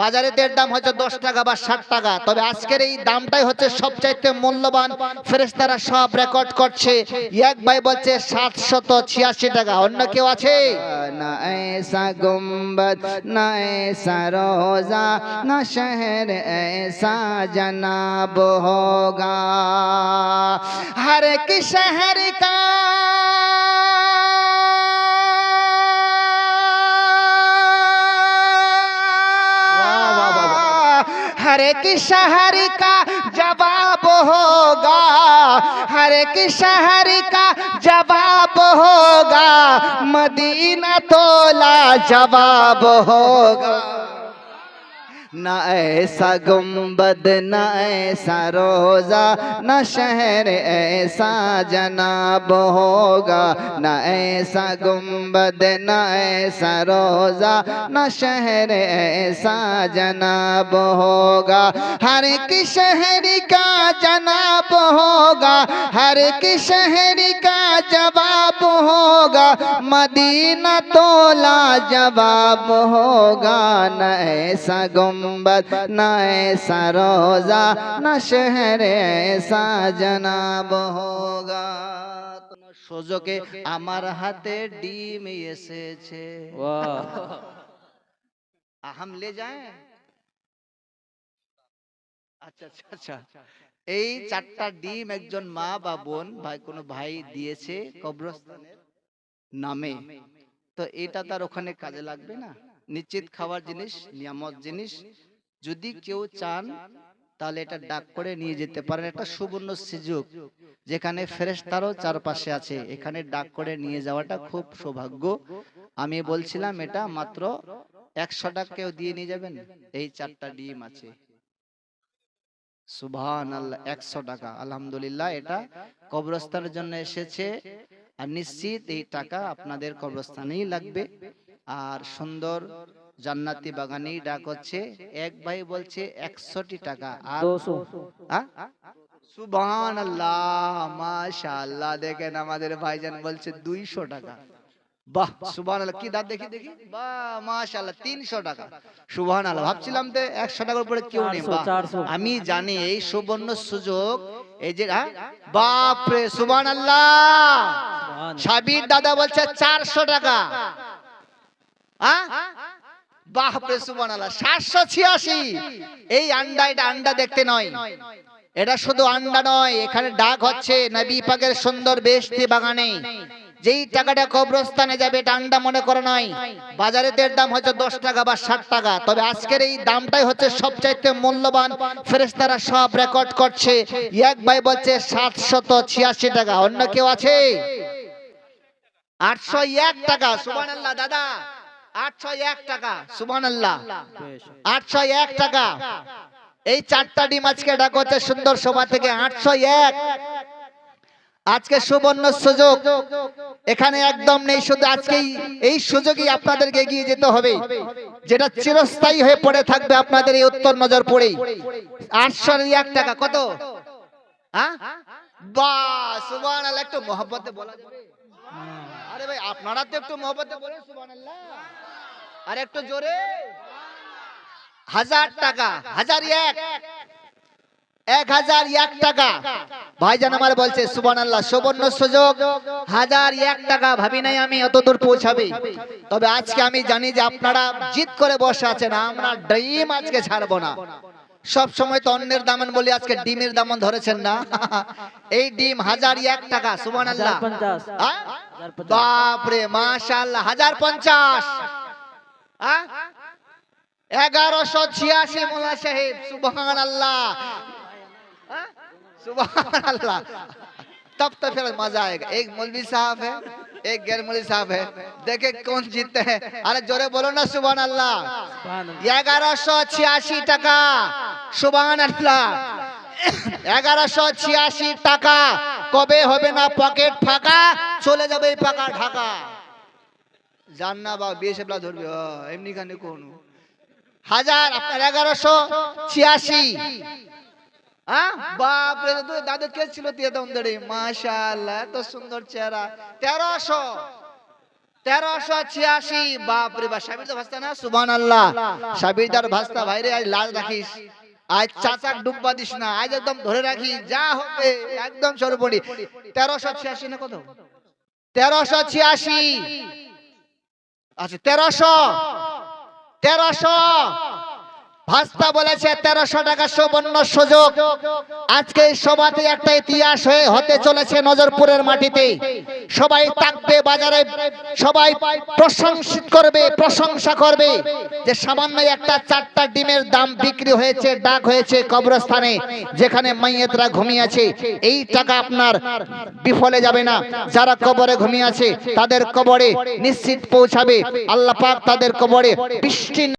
বাজারেতে এর দাম হচ্ছে দশ টাকা বা ষাট টাকা। তবে আজকের এই দামটাই হচ্ছে সবচাইতে মূল্যবান। ফেরেস্তারা সব রেকর্ড করছে। এক ভাই বলছে, সাতশত ছিয়াশি টাকা। অন্য কেউ আছে? হরে কি শহর কা हर एक शहर का जवाब होगा। हर एक शहर का जवाब होगा। मदीना तोला जवाब होगा। न ऐसा गुंबद न ऐसा रोजा, न शहर ऐसा जनाब होगा। न ऐसा गुंबद न ऐसा रोजा, न शहर ऐसा जनाब होगा। हर एक शहर का जनाब होगा, हर एक शहर का जवाब होगा मदीना तोला जवाब होगा न ऐसा गुम्बद न ऐसा रोजा न शहर ऐसा जनाब होगा সুযোগে আমার হাতে ডিম এসেছে আহাম লে যায় আচ্ছা আচ্ছা আচ্ছা এই চারটা ডিম একজন মা বা বোন ভাই কোনো ভাই দিয়েছে কবরস্থানের নামে। তো এটা তার ওখানে কাজে লাগবে না। নিশ্চিত খাবার জিনিস নিয়ামত জিনিস যদি কেউ চান তাহলে এটা ডাক করে নিয়ে যেতে পারেন। একটা সুবর্ণ সুযোগ যেখানে ফেরেশতারও চারপাশে আছে। এখানে ডাক করে নিয়ে যাওয়াটা খুব সৌভাগ্য। আমি বলছিলাম এটা মাত্র একশো টাকা কেউ দিয়ে নিয়ে যাবেন? এই চারটা ডিম আছে। সুবহান আল্লাহ একশো টাকা। আলহামদুলিল্লাহ এটা কবরস্থানের জন্য এসেছে। আর নিশ্চিত এই টাকা আপনাদের কবরস্থানেই লাগবে। আর সুন্দর জান্নাতি বাগানেই ডাক হচ্ছে। এক ভাই বলছে একশোটি টাকা। আর সুবহান আল্লাহ মাশাআল্লাহ। দেখেন আমাদের ভাইজান বলছে দুইশো টাকা। বাহ আল্লাহ কি দাঁত দেখি দেখি? বাহ তিনশো টাকা। সুবহান আল্লাহ ভাবছিলাম তো একশো টাকার উপরে কেউ নেই আমি জানি এই সুবর্ণ সুযোগ এই যে হ্যাঁ? বাপ রে সুবহান আল্লাহ সাবির দাদা বলছে চারশো টাকা। হ্যাঁ? বাপ রে সুবহান আল্লাহ সাতশো ছিয়াশি। এই আন্ডা এটা আন্ডা দেখতে নয়। এটা শুধু আন্ডা নয় এখানে ডাক হচ্ছে নবী পাকের সুন্দর বেশটি বাগানে। যেই টাকাটা কবরস্থানে যাবে আন্ডা মনে করে নয় বাজারের দাম হচ্ছে দশ টাকা বা ষাট টাকা। তবে আজকের এই দামটাই হচ্ছে সবচাইতে মূল্যবান। ফেরেস্তারা সব রেকর্ড করছে। এক ভাই বলছে, সাতশত ছিয়াশি টাকা। অন্য কেউ আছে? আটশো এক টাকা। সুবান দাদা। আটশো এক টাকা। সুবান আটশো এক টাকা। এই চারটা ডিম আজকে ডাক হচ্ছে সুন্দর সভা থেকে। আটশো এক। আজকে সুবর্ণ সুযোগ। এখানে একদম নেই শুধু আজকেই এই সুযোগই আপনাদেরকে এগিয়ে যেতে হবে যেটা চিরস্থায়ী হয়ে পড়ে থাকবে আপনাদের এই উত্তর নজর পড়েই। আটশো এক টাকা কত? হ্যাঁ? বা সুবান একটু মহব্বতে বলা যাবে। আরে ভাই আপনারা তো একটু মহব্বতে বলেন সুবান আর একটু জোরে। হাজার টাকা হাজার এক। এক হাজার এক টাকা। ভাইজান আমার বলছে সুবান আল্লাহ সুবর্ণ সুযোগ। হাজার এক টাকা ভাবি নাই আমি অত দূর পৌঁছাবে। তবে আজকে আমি জানি যে আপনারা জিত করে বসে আছেন আমরা ডিম আজকে ছাড়বো না। সব সময় তো অন্যের দামন বলি আজকে ডিমের দামন ধরেছেন না। এই ডিম হাজার এক টাকা সুবান আল্লাহ বাপরে মাশাআল্লাহ হাজার পঞ্চাশ? এগারোশো ছিয়াশি মোলা সাহেব সুবহান আল্লাহ सुबह अल्लाह तब तो फिर मजा आएगा एक मौलवी साहब है एक गैर मौलवी साहब है देखे कौन जीतते हैं अरे जोरे बोलो ना सुबह अल्लाह এগারোশো ছিয়াশি টাকা সুবান আল্লাহ এগারোশো ছিয়াশি টাকা কবে হবে না পকেট ফাঁকা চলে যাবে এই পাকা ঢাকা জান না বা বিয়ে সেবলা ধরবে ও, এমনি কানে কোন হাজার আপনার এগারোশো ছিয়াশি হ্যাঁ? বাপ রে তো দাদু কে ছিল দিয়ে দাম মাশাআল্লাহ, এত সুন্দর চেহারা। তেরোশো। তেরোশো ছিয়াশি। বাপরে, বা সাবির ভাস্তা না? সুবান আল্লাহ সাবিরদার ভাস্তা ভাইরে, আজ লাজ রাখিস। আজ চাচাক ডুববা দিস না, আজ একদম ধরে রাখি যা হবে, একদম সর্বপরি। তেরোশো ছিয়াশি না কত? তেরোশো ছিয়াশি। আচ্ছা তেরোশো। তেরোশো। ভাস্তা বলেছে তেরোশো টাকা সুবর্ণ সুযোগ। আজকে সভাতে একটা ইতিহাস হয়ে হতে চলেছে নজরপুরের মাটিতে। সবাই থাকবে বাজারে, সবাই প্রশংসিত করবে, প্রশংসা করবে যে সামান্য একটা চারটা ডিমের দাম বিক্রি হয়েছে, ডাক হয়েছে কবরস্থানে, যেখানে মাইয়েতরা ঘুমিয়ে আছে। এই টাকা আপনার বিফলে যাবে না। যারা কবরে ঘুমিয়ে আছে, তাদের কবরে নিশ্চিত পৌঁছাবে। আল্লাহ পাক তাদের কবরে বৃষ্টি